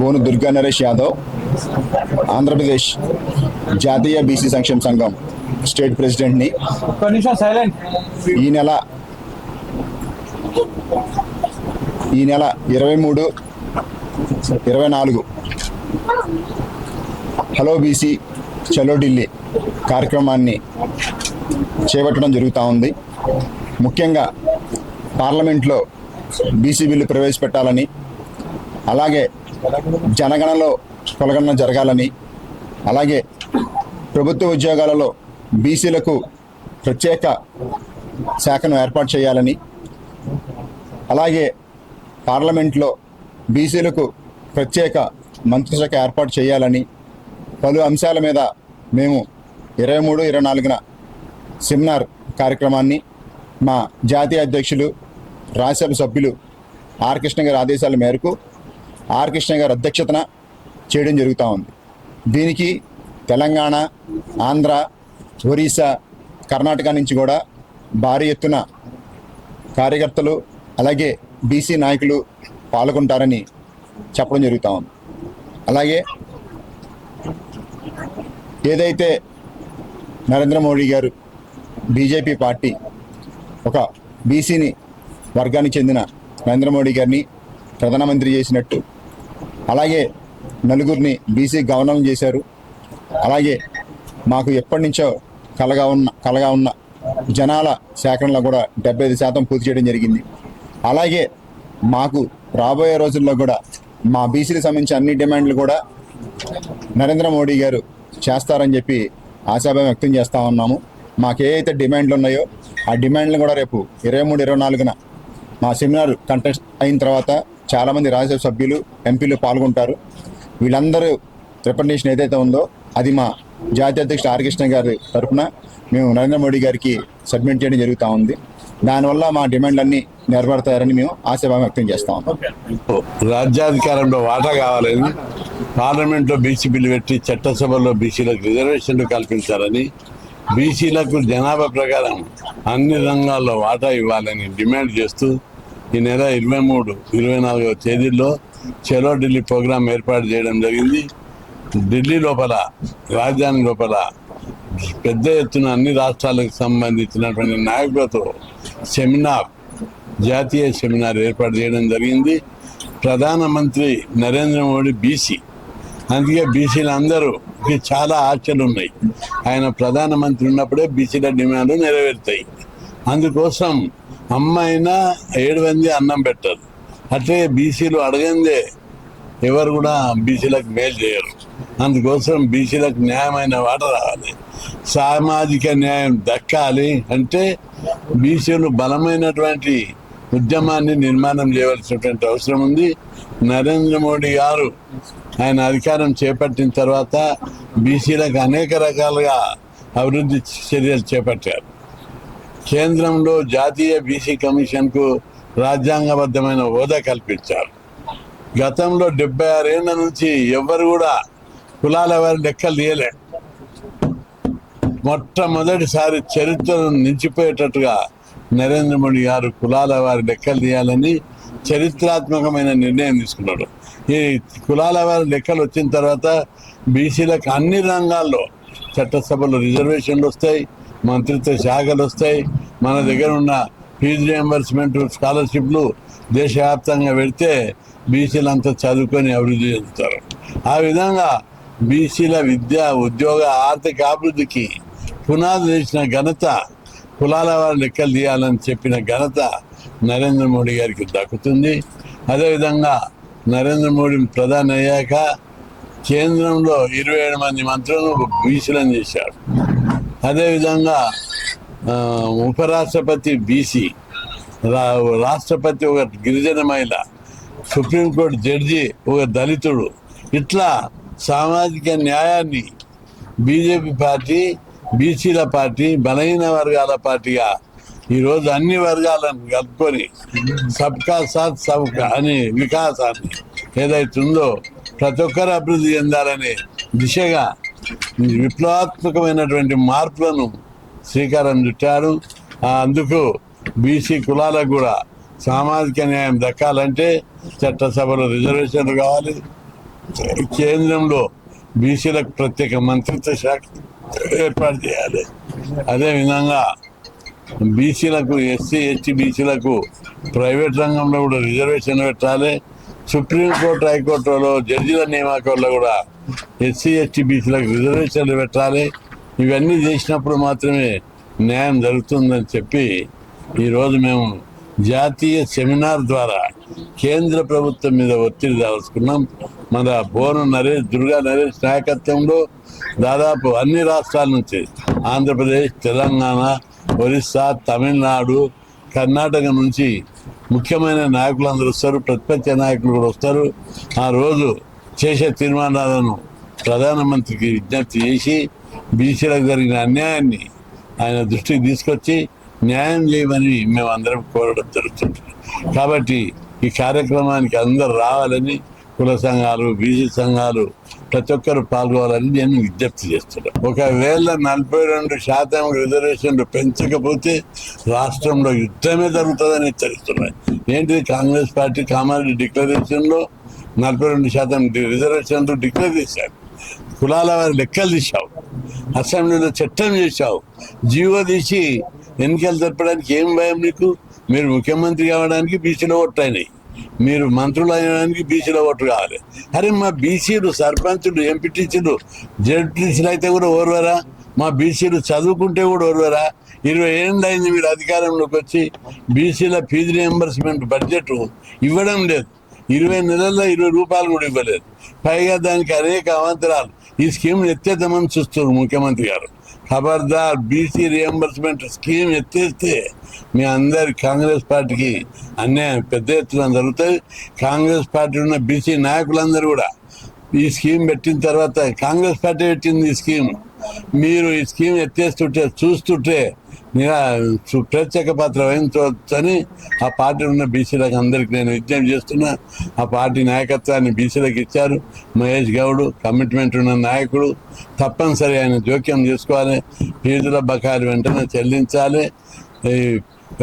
బోను దుర్గా నరేష్ యాదవ్ ఆంధ్రప్రదేశ్ జాతీయ బీసీ సంక్షేమ సంఘం స్టేట్ ప్రెసిడెంట్ని. ఈ నెల ఈ నెల ఇరవై మూడు ఇరవై నాలుగు. హలో బీసీ చలో ఢిల్లీ కార్యక్రమాన్ని చేపట్టడం జరుగుతూ ఉంది. ముఖ్యంగా పార్లమెంట్లో బీసీ బిల్లు ప్రవేశపెట్టాలని అలాగే జనగణలో కొలగణన జరగాలని అలాగే ప్రభుత్వ ఉద్యోగాలలో బీసీలకు ప్రత్యేక శాఖను ఏర్పాటు చేయాలని అలాగే పార్లమెంట్లో బీసీలకు ప్రత్యేక మంత్రిశాఖ ఏర్పాటు చేయాలని పలు అంశాల మీద మేము ఇరవై మూడు ఇరవై నాలుగున సెమినార్ కార్యక్రమాన్ని మా జాతీయ అధ్యక్షులు రాజ్యసభ సభ్యులు ఆర్ కృష్ణ గారి ఆదేశాల మేరకు ఆర్ కృష్ణ గారి అధ్యక్షతన చేయడం జరుగుతూ ఉంది. దీనికి తెలంగాణ ఆంధ్ర ఒరిస్సా కర్ణాటక నుంచి కూడా భారీ ఎత్తున కార్యకర్తలు అలాగే బీసీ నాయకులు పాల్గొంటారని చెప్పడం జరుగుతూ ఉంది. అలాగే ఏదైతే నరేంద్ర మోడీ గారు బీజేపీ పార్టీ ఒక బీసీని వర్గానికి చెందిన నరేంద్ర మోడీ గారిని ప్రధానమంత్రి చేసినట్టు అలాగే నలుగురిని బీసీ గవర్నం చేశారు. అలాగే మాకు ఎప్పటి నుంచో కలగా ఉన్న కలగా ఉన్న జనాల సేకరణలో కూడా డెబ్బై ఐదు శాతం పూర్తి చేయడం జరిగింది. అలాగే మాకు రాబోయే రోజుల్లో కూడా మా బీసీలకు సంబంధించిన అన్ని డిమాండ్లు కూడా నరేంద్ర మోడీ గారు చేస్తారని చెప్పి ఆశాభావం వ్యక్తం చేస్తూ ఉన్నాము. మాకు ఏవైతే డిమాండ్లు ఉన్నాయో ఆ డిమాండ్లు కూడా రేపు ఇరవై మూడు ఇరవై నాలుగున మా సెమినార్ కంటెస్ట్ అయిన తర్వాత చాలామంది రాజ్యసభ సభ్యులు ఎంపీలు పాల్గొంటారు. వీళ్ళందరూ రిప్రజెంటేషన్ ఏదైతే ఉందో అది మా జాతీయ అధ్యక్షుడు ఆర్ కృష్ణ గారి తరఫున మేము నరేంద్ర మోడీ గారికి సబ్మిట్ చేయడం జరుగుతూ ఉంది. దానివల్ల మా డిమాండ్లన్నీ నెరవేరుతాయని మేము ఆశాభావం వ్యక్తం చేస్తాం రాజ్యాధికారంలో వాటా కావాలని పార్లమెంట్లో బీసీ బిల్లు పెట్టి చట్టసభలో బీసీలకు రిజర్వేషన్లు కల్పించాలని బీసీలకు జనాభా ప్రకారం అన్ని రంగాల్లో వాటా ఇవ్వాలని డిమాండ్ చేస్తూ ఈ నెల ఇరవై మూడు ఇరవై నాలుగవ తేదీల్లో చలో ఢిల్లీ ప్రోగ్రాం ఏర్పాటు చేయడం జరిగింది. ఢిల్లీ లోపల రాజధాని లోపల పెద్ద ఎత్తున అన్ని రాష్ట్రాలకు సంబంధించినటువంటి నాయకులతో సెమినార్ జాతీయ సెమినార్ ఏర్పాటు చేయడం జరిగింది. ప్రధానమంత్రి నరేంద్ర మోడీ బీసీ. అందుకే బీసీలు అందరూ చాలా ఆశలు ఉన్నాయి ఆయన ప్రధానమంత్రి ఉన్నప్పుడే బీసీల డిమాండ్లు నెరవేరుతాయి. అందుకోసం అమ్మాయినా ఏడు మంది అన్నం పెట్టారు అట్లే బీసీలు అడగందే ఎవరు కూడా బీసీలకు మేలు చేయరు. అందుకోసం బీసీలకు న్యాయమైన వాట రావాలి. సామాజిక న్యాయం దక్కాలి అంటే బీసీలు బలమైనటువంటి ఉద్యమాన్ని నిర్మాణం చేయవలసినటువంటి అవసరం ఉంది. నరేంద్ర మోడీ గారు ఆయన అధికారం చేపట్టిన తర్వాత బీసీలకు అనేక రకాలుగా అభివృద్ధి చర్యలు చేపట్టారు. కేంద్రంలో జాతీయ బీసీ కమిషన్కు రాజ్యాంగబద్ధమైన హోదా కల్పించారు. గతంలో డెబ్బై ఆరేళ్ళ నుంచి ఎవ్వరు కూడా కులాల వారి లెక్కలు తీయలే. మొట్టమొదటిసారి చరిత్రను నిలిచిపోయేటట్టుగా నరేంద్ర మోడీ గారు కులాల వారి లెక్కలు తీయాలని చరిత్రాత్మకమైన నిర్ణయం తీసుకున్నాడు. ఈ కులాల వారి లెక్కలు వచ్చిన తర్వాత బీసీలకు అన్ని రంగాల్లో చట్టసభలో రిజర్వేషన్లు వస్తాయి. మంత్రిత్వ శాఖలు వస్తాయి. మన దగ్గర ఉన్న ఫీజు రియంబర్స్మెంట్ స్కాలర్షిప్లు దేశవ్యాప్తంగా పెడితే బీసీలంతా చదువుకొని అభివృద్ధి చెందుతారు. ఆ విధంగా బీసీల విద్య ఉద్యోగ ఆర్థిక అభివృద్ధికి పునాది వేసిన ఘనత కులాల వారి లెక్కలు తీయాలని చెప్పిన ఘనత నరేంద్ర మోడీ గారికి దక్కుతుంది. అదేవిధంగా నరేంద్ర మోడీ ప్రధాని అయ్యాక కేంద్రంలో ఇరవై ఏడు మంది మంత్రులను బీసీలను చేశారు. అదేవిధంగా ఉపరాష్ట్రపతి బీసీ రా రాష్ట్రపతి ఒక గిరిజన మహిళ సుప్రీంకోర్టు జడ్జి ఒక దళితుడు. ఇట్లా సామాజిక న్యాయాన్ని బీజేపీ పార్టీ బీసీల పార్టీ బలహీన వర్గాల పార్టీగా ఈరోజు అన్ని వర్గాలను కలుపుకొని సబ్కా సాత్ సబ్కా అని వికాసాన్ని ఏదైతుందో ప్రతి ఒక్కరు అభివృద్ధి చెందాలనే దిశగా విప్లవాత్మకమైనటువంటి మార్పులను శ్రీకారం చుట్టారు అందుకు బీసీ కులాలకు కూడా సామాజిక న్యాయం దక్కాలంటే చట్టసభలో రిజర్వేషన్లు కావాలి. కేంద్రంలో బీసీలకు ప్రత్యేక మంత్రిత్వ శాఖ ఏర్పాటు చేయాలి. అదేవిధంగా బీసీలకు ఎస్సీ ఎస్టీ బీసీలకు ప్రైవేట్ రంగంలో కూడా రిజర్వేషన్ పెట్టాలి. సుప్రీంకోర్టు హైకోర్టులో జడ్జీల నియామకాల్లో కూడా ఎస్సీ ఎస్టీ బీసీలకు రిజర్వేషన్లు పెట్టాలి. ఇవన్నీ చేసినప్పుడు మాత్రమే న్యాయం జరుగుతుందని చెప్పి ఈరోజు మేము జాతీయ సెమినార్ ద్వారా కేంద్ర ప్రభుత్వం మీద ఒత్తిడి దాల్చుకున్నాం. మన బోను నరేష్ దుర్గా నరేష్ నాయకత్వంలో దాదాపు అన్ని రాష్ట్రాల నుంచి ఆంధ్రప్రదేశ్ తెలంగాణ ఒరిస్సా తమిళనాడు కర్ణాటక నుంచి ముఖ్యమైన నాయకులు అందరూ వస్తారు. ప్రతిపక్ష నాయకులు కూడా వస్తారు. ఆ రోజు చేసే తీర్మానాలను ప్రధానమంత్రికి విజ్ఞప్తి చేసి బీసీలకు జరిగిన అన్యాయాన్ని ఆయన దృష్టికి తీసుకొచ్చి న్యాయం చేయమని మేము అందరం కోరడం జరుగుతుంది కాబట్టి ఈ కార్యక్రమానికి అందరు రావాలని కుల సంఘాలు బీసీ సంఘాలు ప్రతి ఒక్కరు పాల్గొవాలని నేను విజ్ఞప్తి చేస్తున్నాను. ఒకవేళ నలభై రెండు శాతం రిజర్వేషన్లు పెంచకపోతే రాష్ట్రంలో యుద్ధమే జరుగుతుందని హెచ్చరిస్తున్నాయి ఏంటిది? కాంగ్రెస్ పార్టీ కామారెడ్డి డిక్లరేషన్లో నలభై రెండు శాతం రిజర్వేషన్లు డిక్లేర్ చేశారు. కులాల వారి లెక్కలు తీశావు. అసెంబ్లీలో చట్టం చేశావు. జీవో తీసి ఎన్నికలు జరపడానికి ఏం భయం నీకు? మీరు ముఖ్యమంత్రి కావడానికి బీసీలో ఓట్లు అయినాయి. మీరు మంత్రులు అయ్యడానికి బీసీలో ఓట్లు కావాలి. అరే మా బీసీలు సర్పంచులు ఎంపీటీసీలు జడ్పీసీలు అయితే కూడా ఓర్వరా? మా బీసీలు చదువుకుంటే కూడా ఓర్వరా? ఇరవై ఏళ్ళు అయింది మీరు అధికారంలోకి వచ్చి బీసీల ఫీజు రియంబర్స్మెంట్ బడ్జెట్ ఇవ్వడం లేదు. ఇరవై నెలల్లో ఇరవై రూపాయలు కూడా ఇవ్వలేదు. పైగా దానికి అనేక అవాంతరాలు. ఈ స్కీమ్ ఎత్తేద్దామని చూస్తున్నారు ముఖ్యమంత్రి గారు. ఖబర్దార్ బీసీ రియంబర్స్మెంట్ స్కీమ్ ఎత్తేస్తే మీ అందరి కాంగ్రెస్ పార్టీకి అన్యాయం పెద్ద ఎత్తున జరుగుతుంది కాంగ్రెస్ పార్టీ ఉన్న బీసీ నాయకులందరూ కూడా ఈ స్కీమ్ పెట్టిన తర్వాత కాంగ్రెస్ పార్టీ పెట్టింది ఈ స్కీమ్. మీరు ఈ స్కీమ్ ఎత్తేస్తుంటే చూస్తుంటే నిరా ప్రత్యేక పాత్ర వహించవచ్చని ఆ పార్టీ ఉన్న బీసీలకు అందరికి నేను విజ్ఞప్తి చేస్తున్నా. ఆ పార్టీ నాయకత్వాన్ని బీసీలకు ఇచ్చారు. మహేష్ గౌడ్ కమిట్మెంట్ ఉన్న నాయకుడు. తప్పనిసరి ఆయన జోక్యం చేసుకోవాలి. ఫీజుల బకాయిలు వెంటనే చెల్లించాలి.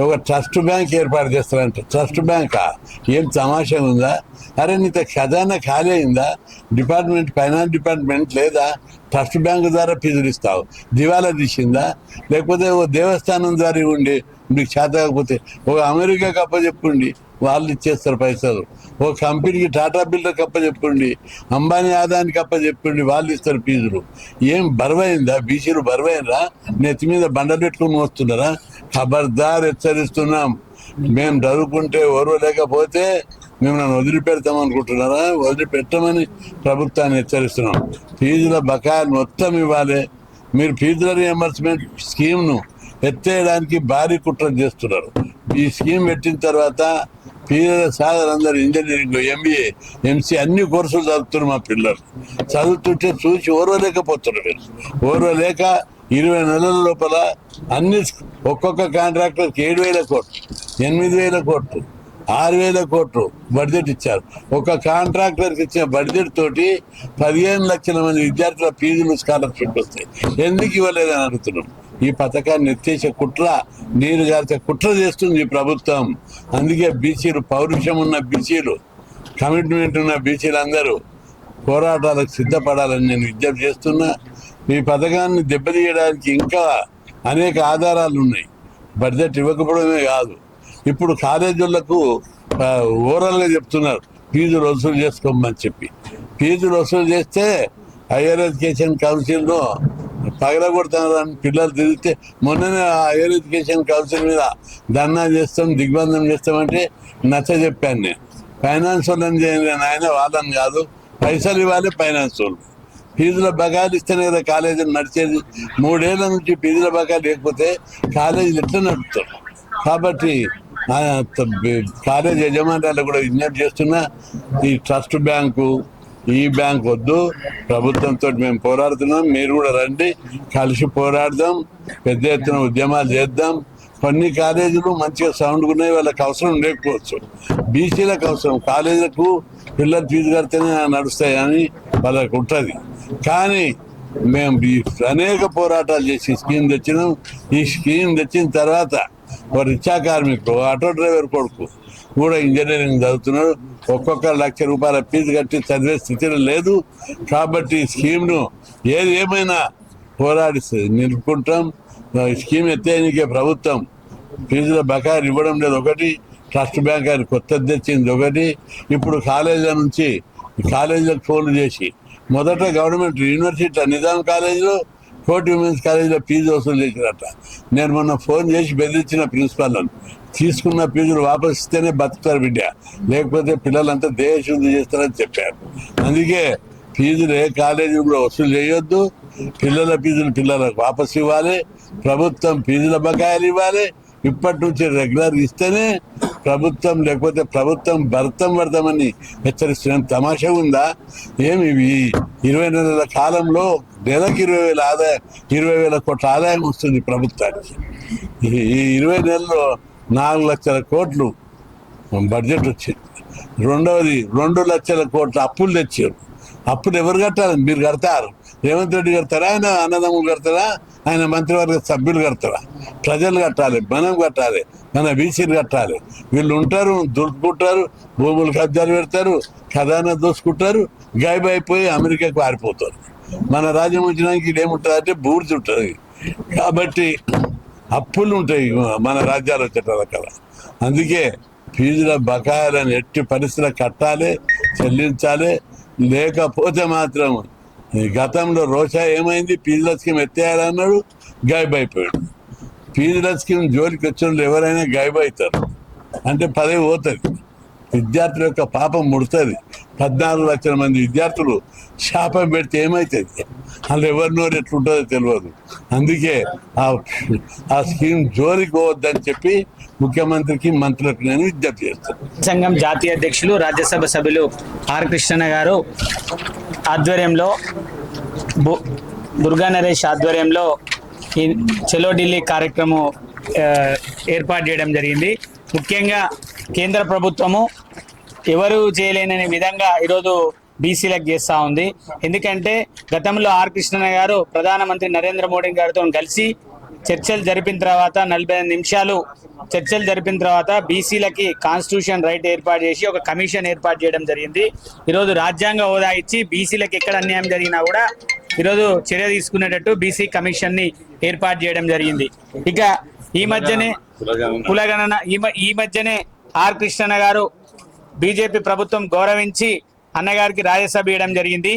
ఒక ట్రస్ట్ బ్యాంక్ ఏర్పాటు చేస్తారంట. ట్రస్ట్ బ్యాంకా? ఏం తమాషా ఉందా? అరే నీతో ఖజానా ఖాళీ అయిందా? డిపార్ట్మెంట్ ఫైనాన్స్ డిపార్ట్మెంట్ లేదా ట్రస్ట్ బ్యాంక్ ద్వారా ఫీజులు ఇస్తావు? దివాలా తీసిందా? లేకపోతే ఓ దేవస్థానం ద్వారా ఉండి మీకు చేత కాకపోతే ఒక అమెరికాకి అప్పచెప్పండి వాళ్ళు ఇచ్చేస్తారు పైసలు. ఓ కంపెనీకి టాటా బిల్డర్కి అప్పచెప్పండి అంబానీ ఆదానికి అప్పచెప్పండి వాళ్ళు ఇస్తారు ఫీజులు. ఏం బరువైందా? బీసీలు బరువైనరా? నెత్తి మీద బండలు పెట్టుకుని వస్తున్నారా ఖబర్దార్ హెచ్చరిస్తున్నాం. మేము చదువుకుంటే ఓర్వలేకపోతే మేము నన్ను వదిలిపెడతాం అనుకుంటున్నారా? వదిలిపెట్టమని ప్రభుత్వాన్ని హెచ్చరిస్తున్నాం. ఫీజుల బకాయిలు మొత్తం ఇవ్వాలి. మీరు ఫీజుల రియంబర్స్మెంట్ స్కీమ్ను ఎత్తేయడానికి భారీ కుట్ర చేస్తున్నారు. ఈ స్కీమ్ పెట్టిన తర్వాత ఫీజుల సాధనందరూ ఇంజనీరింగ్ ఎంబీఏ ఎంసీ అన్ని కోర్సులు చదువుతున్నారు మా పిల్లలు. చదువుతుంటే చూసి ఓర్వలేకపోతున్నారు ఓర్వలేక ఇరవై నెలల లోపల అన్ని ఒక్కొక్క కాంట్రాక్టర్కి ఏడు వేల కోట్లు ఎనిమిది వేల కోట్లు ఆరు వేల కోట్లు బడ్జెట్ ఇచ్చారు. ఒక కాంట్రాక్టర్కి ఇచ్చిన బడ్జెట్ తోటి పదిహేను లక్షల మంది విద్యార్థుల ఫీజులు స్కాలర్షిప్ వస్తాయి. ఎందుకు ఇవ్వలేదని అడుగుతున్నాం. ఈ పథకాన్ని ఎత్తేసే కుట్ర నీరు గారితే కుట్ర చేస్తుంది ఈ ప్రభుత్వం. అందుకే బీసీలు పౌరుషం ఉన్న బీసీలు కమిట్మెంట్ ఉన్న బీసీలు అందరూ పోరాటాలకు సిద్ధపడాలని నేను విజ్ఞప్తి చేస్తున్నా. ఈ పథకాన్ని దెబ్బతీయడానికి ఇంకా అనేక ఆధారాలు ఉన్నాయి బడ్జెట్ ఇవ్వకపోవడమే కాదు. ఇప్పుడు కాలేజీలకు ఓవరాల్గా చెప్తున్నారు. ఫీజులు వసూలు చేసుకోమని చెప్పి. ఫీజులు వసూలు చేస్తే హైయర్ ఎడ్యుకేషన్ కౌన్సిల్లో పగలగొడతారని పిల్లలు తిరిగితే మొన్ననే హైయర్ ఎడ్యుకేషన్ కౌన్సిల్ మీద ధర్నా చేస్తాం దిగ్బంధం చేస్తామంటే నచ్చ చెప్పాను నేను. ఫైనాన్స్ వాళ్ళని చేయండి ఆయన వాళ్ళని కాదు. పైసలు ఇవ్వాలి ఫైనాన్స్ వాళ్ళు. ఫీజుల బకాయిలు ఇస్తేనే కదా కాలేజీలు నడిచేది. మూడేళ్ళ నుంచి ఫీజుల బకాయిలు లేకపోతే కాలేజీలు ఎట్లా నడుపుతారు? కాబట్టి కాలేజ్ యజమానులు కూడా విజ్ఞప్తి చేస్తున్నా ఈ ట్రస్ట్ బ్యాంకు ఈ బ్యాంక్ వద్దు ప్రభుత్వంతో మేము పోరాడుతున్నాం మీరు కూడా రండి కలిసి పోరాడదాం పెద్ద ఎత్తున ఉద్యమాలు చేద్దాం. కొన్ని కాలేజీలు మంచిగా సౌండ్ ఉన్నాయి వాళ్ళకి అవసరం లేకపోవచ్చు. బీసీలకు అవసరం కాలేజీలకు పిల్లలు ఫీజు కడితేనే నడుస్తాయని వాళ్ళకి ఉంటుంది. కానీ మేము అనేక పోరాటాలు చేసి స్కీమ్ తెచ్చినాం. ఈ స్కీమ్ తెచ్చిన తర్వాత వారు రిక్షా కార్మికుడు ఆటో డ్రైవర్ కొడుకు కూడా ఇంజనీరింగ్ చదువుతున్నాడు. ఒక్కొక్క లక్ష రూపాయల ఫీజు కట్టి చదివే స్థితిలో లేదు. కాబట్టి ఈ స్కీమ్ను ఏది ఏమైనా పోరాడి నిలుపుకుంటాం. ఈ స్కీమ్ ఎత్తేనికే ప్రభుత్వం ఫీజుల బకాయిలు ఇవ్వడం లేదు. ఒకటి ట్రస్ట్ బ్యాంక్ అని కొత్తది తెచ్చింది. ఒకటి ఇప్పుడు కాలేజీల నుంచి కాలేజీలకు ఫోన్లు చేసి మొదట గవర్నమెంట్ యూనివర్సిటీ నిజాం కాలేజీలో ఫోర్ట్ ఉమెన్స్ కాలేజీలో ఫీజు వసూలు చేసినట్ట నేను మొన్న ఫోన్ చేసి బెదిరించిన ప్రిన్సిపాల్లను తీసుకున్న ఫీజులు వాపస్ ఇస్తేనే బతుకుతారు బిడ్డ. లేకపోతే పిల్లలంతా దేశశుద్ధి చేస్తారని చెప్పారు. అందుకే ఫీజులు ఏ కాలేజీ కూడా వసూలు చేయొద్దు. పిల్లల ఫీజులు పిల్లలకు వాపస్ ఇవ్వాలి. ప్రభుత్వం ఫీజుల బకాయిలు ఇవ్వాలి. ఇప్పటి నుంచి రెగ్యులర్ ఇస్తేనే ప్రభుత్వం లేకపోతే ప్రభుత్వం భర్తం పడతామని హెచ్చరిస్తున్నాం. తమాషా ఉందా? ఏమి ఇవి? ఇరవై నెలల కాలంలో నెలకు ఇరవై వేల ఆదాయం ఇరవై వేల కోట్ల ఆదాయం వస్తుంది ప్రభుత్వానికి. ఈ ఈ ఇరవై నెలల్లో నాలుగు లక్షల కోట్లు బడ్జెట్ వచ్చింది. రెండవది రెండు లక్షల కోట్ల అప్పులు తెచ్చారు. అప్పులు ఎవరు కట్టాలి? మీరు కడతారు. రేవంత్ రెడ్డి కడతారా? ఆయన అన్నదమ్ములు కడతారా? ఆయన మంత్రివర్గ సభ్యులు కడతారా? ప్రజలు కట్టాలి మనం కట్టాలి మన బీసీలు కట్టాలి. వీళ్ళు ఉంటారు దుడుకుంటారు భూములు కబ్జాలు పెడతారు ఖజానా దోసుకుంటారు గాయబ్ అయిపోయి అమెరికాకు పారిపోతారు. మన రాజ్యం వచ్చినానికి ఇదేముంటుంది అంటే బూర్జు ఉంటుంది. కాబట్టి అప్పులు ఉంటాయి మన రాజ్యాలు వచ్చేటక్కడ అందుకే ఫీజుల బకాయిలను ఎట్టి పరిస్థితులు కట్టాలి చెల్లించాలి లేకపోతే మాత్రం గతంలో రోషా ఏమైంది? ఫీజుల స్కీమ్ ఎత్తేయాలన్నాడు గాయబ్ అయిపోయాడు. ఫీజుల స్కీమ్ జోలికి వచ్చిన వాళ్ళు ఎవరైనా గాయబ్ అవుతారు. అంటే పదవి పోతుంది. విద్యార్థుల యొక్క పాపం ముడుతుంది. పద్నాలుగు లక్షల మంది విద్యార్థులు శాపం పెడితే ఏమవుతుంది వాళ్ళు ఎవరినో ఎట్లుంటుందో తెలియదు అందుకే ఆ ఆ స్కీమ్ జోలికి పోవద్దని చెప్పి ముఖ్యమంత్రికి మంత్రులకు నేను విజ్ఞప్తి చేస్తాను. సంఘం జాతీయ అధ్యక్షులు రాజ్యసభ సభ్యులు ఆర్ కృష్ణ గారు ఆధ్వర్యంలో దుర్గా నరేష్ ఆధ్వర్యంలో ఈ చెలో ఢిల్లీ కార్యక్రమం ఏర్పాటు చేయడం జరిగింది. ముఖ్యంగా కేంద్ర ప్రభుత్వము ఎవరు చేయలేనని విధంగా ఈరోజు బీసీలకు చేస్తూ ఉంది. ఎందుకంటే గతంలో ఆర్ కృష్ణ గారు ప్రధానమంత్రి నరేంద్ర మోడీ గారితో కలిసి చర్చలు జరిపిన తర్వాత నలభై నిమిషాలు చర్చలు జరిపిన తర్వాత బీసీలకి కాన్స్టిట్యూషన్ రైట్ ఏర్పాటు చేసి ఒక కమిషన్ ఏర్పాటు చేయడం జరిగింది. ఈరోజు రాజ్యాంగ హోదా ఇచ్చి బీసీలకు ఎక్కడ అన్యాయం జరిగినా కూడా ఈరోజు చర్య తీసుకునేటట్టు బీసీ కమిషన్ని ఏర్పాటు చేయడం జరిగింది. ఇక ఈ మధ్యనే కులగణన. ఈ మధ్యనే ఆర్ కృష్ణ గారు బీజేపీ ప్రభుత్వం గౌరవించి అన్నగారికి రాజ్యసభ ఇవ్వడం జరిగింది.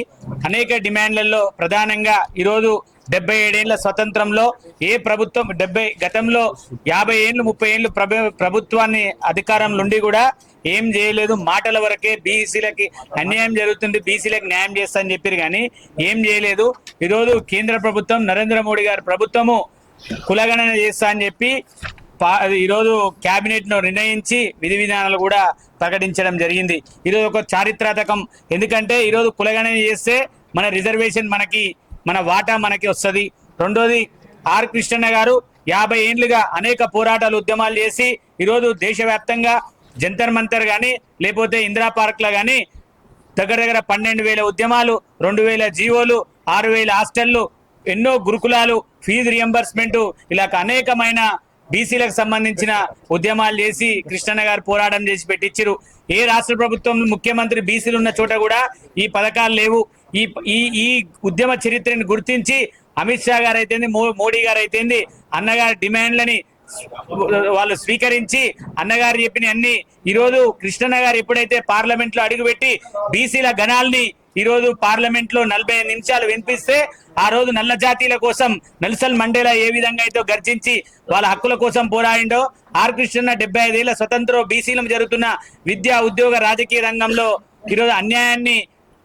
అనేక డిమాండ్లలో ప్రధానంగా ఈరోజు డెబ్బై ఏడేళ్ళ స్వతంత్రంలో ఏ ప్రభుత్వం డెబ్బై గతంలో యాభై ఏళ్ళు ముప్పై ఏళ్ళు ప్రభు ప్రభుత్వాన్ని అధికారం నుండి కూడా ఏం చేయలేదు. మాటల వరకే బీసీలకి అన్యాయం జరుగుతుంది బీసీలకు న్యాయం చేస్తా అని చెప్పారు కానీ ఏం చేయలేదు. ఈరోజు కేంద్ర ప్రభుత్వం నరేంద్ర మోడీ గారి ప్రభుత్వము కులగణన చేస్తా అని చెప్పి పా- ఈరోజు క్యాబినెట్ను నిర్ణయించి విధి విధానాలు కూడా ప్రకటించడం జరిగింది. ఈరోజు ఒక చారిత్రాత్మకం ఎందుకంటే ఈరోజు కులగణన చేస్తే మన రిజర్వేషన్ మనకి మన వాటా మనకి వస్తుంది. రెండోది ఆర్ కృష్ణన్న గారు యాభై ఏండ్లుగా అనేక పోరాటాలు ఉద్యమాలు చేసి ఈరోజు దేశవ్యాప్తంగా జంతర్ మంతర్ కానీ లేకపోతే ఇందిరా పార్క్లో కానీ దగ్గర దగ్గర పన్నెండు వేల ఉద్యమాలు రెండు వేల జీవోలు ఆరు వేల హాస్టళ్ళు ఎన్నో గురుకులాలు ఫీజు రియంబర్స్మెంట్ ఇలా అనేకమైన బీసీలకు సంబంధించిన ఉద్యమాలు చేసి కృష్ణన్న గారు పోరాటం చేసి పెట్టించారు ఏ రాష్ట్ర ప్రభుత్వం ముఖ్యమంత్రి బీసీలు ఉన్న చోట కూడా ఈ పథకాలు లేవు. ఈ ఈ ఈ ఉద్యమ చరిత్రని గుర్తించి అమిత్ షా గారు అయితేంది మో- మోడీ గారు అయితేంది అన్నగారి డిమాండ్లని వాళ్ళు స్వీకరించి అన్నగారు చెప్పిన అన్ని ఈరోజు కృష్ణన్న గారు ఎప్పుడైతే పార్లమెంట్లో అడుగుపెట్టి బీసీల గణాల్ని ఈరోజు పార్లమెంట్లో నలభై నిమిషాలు వినిపిస్తే ఆ రోజు నల్ల జాతీయుల కోసం నెల్సన్ మండేలా ఏ విధంగా అయితే గర్జించి వాళ్ళ హక్కుల కోసం పోరాడిండో ఆర్ కృష్ణ డెబ్బై ఐదేళ్ళ స్వతంత్ర బీసీలం జరుగుతున్న విద్యా ఉద్యోగ రాజకీయ రంగంలో ఈరోజు అన్యాయాన్ని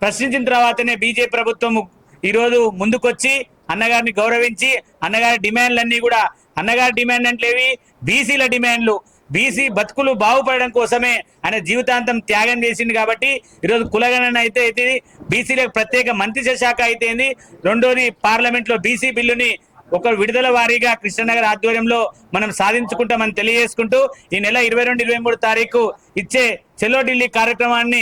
ప్రశ్నించిన తర్వాతనే బీజేపీ ప్రభుత్వం ఈరోజు ముందుకొచ్చి అన్నగారిని గౌరవించి అన్నగారి డిమాండ్లన్నీ కూడా అన్నగారి డిమాండ్ అంటేవి బీసీల డిమాండ్లు. బీసీ బతుకులు బాగుపడడం కోసమే ఆయన జీవితాంతం త్యాగం చేసింది కాబట్టి ఈరోజు కులగణన అయితే అయితే బీసీలకు ప్రత్యేక మంత్రిత్వ శాఖ అయితేంది రెండోది పార్లమెంట్లో బీసీ బిల్లుని ఒక విడుదల వారీగా కృష్ణనగర్ ఆధ్వర్యంలో మనం సాధించుకుంటామని తెలియజేసుకుంటూ ఈ నెల ఇరవై రెండు ఇరవై మూడు తారీఖు ఇచ్చే చెలో ఢిల్లీ కార్యక్రమాన్ని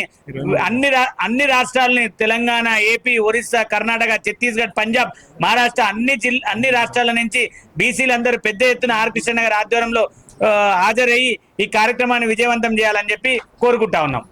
అన్ని రా- అన్ని రాష్ట్రాలని తెలంగాణ ఏపీ ఒరిస్సా కర్ణాటక ఛత్తీస్గఢ్ పంజాబ్ మహారాష్ట్ర అన్ని జిల్ అన్ని రాష్ట్రాల నుంచి బీసీలందరూ పెద్ద ఎత్తున ఆర్ కృష్ణనగర్ ఆధ్వర్యంలో హాజరయ్యి ఈ కార్యక్రమాన్ని విజయవంతం చేయాలని చెప్పి కోరుకుంటా ఉన్నాం.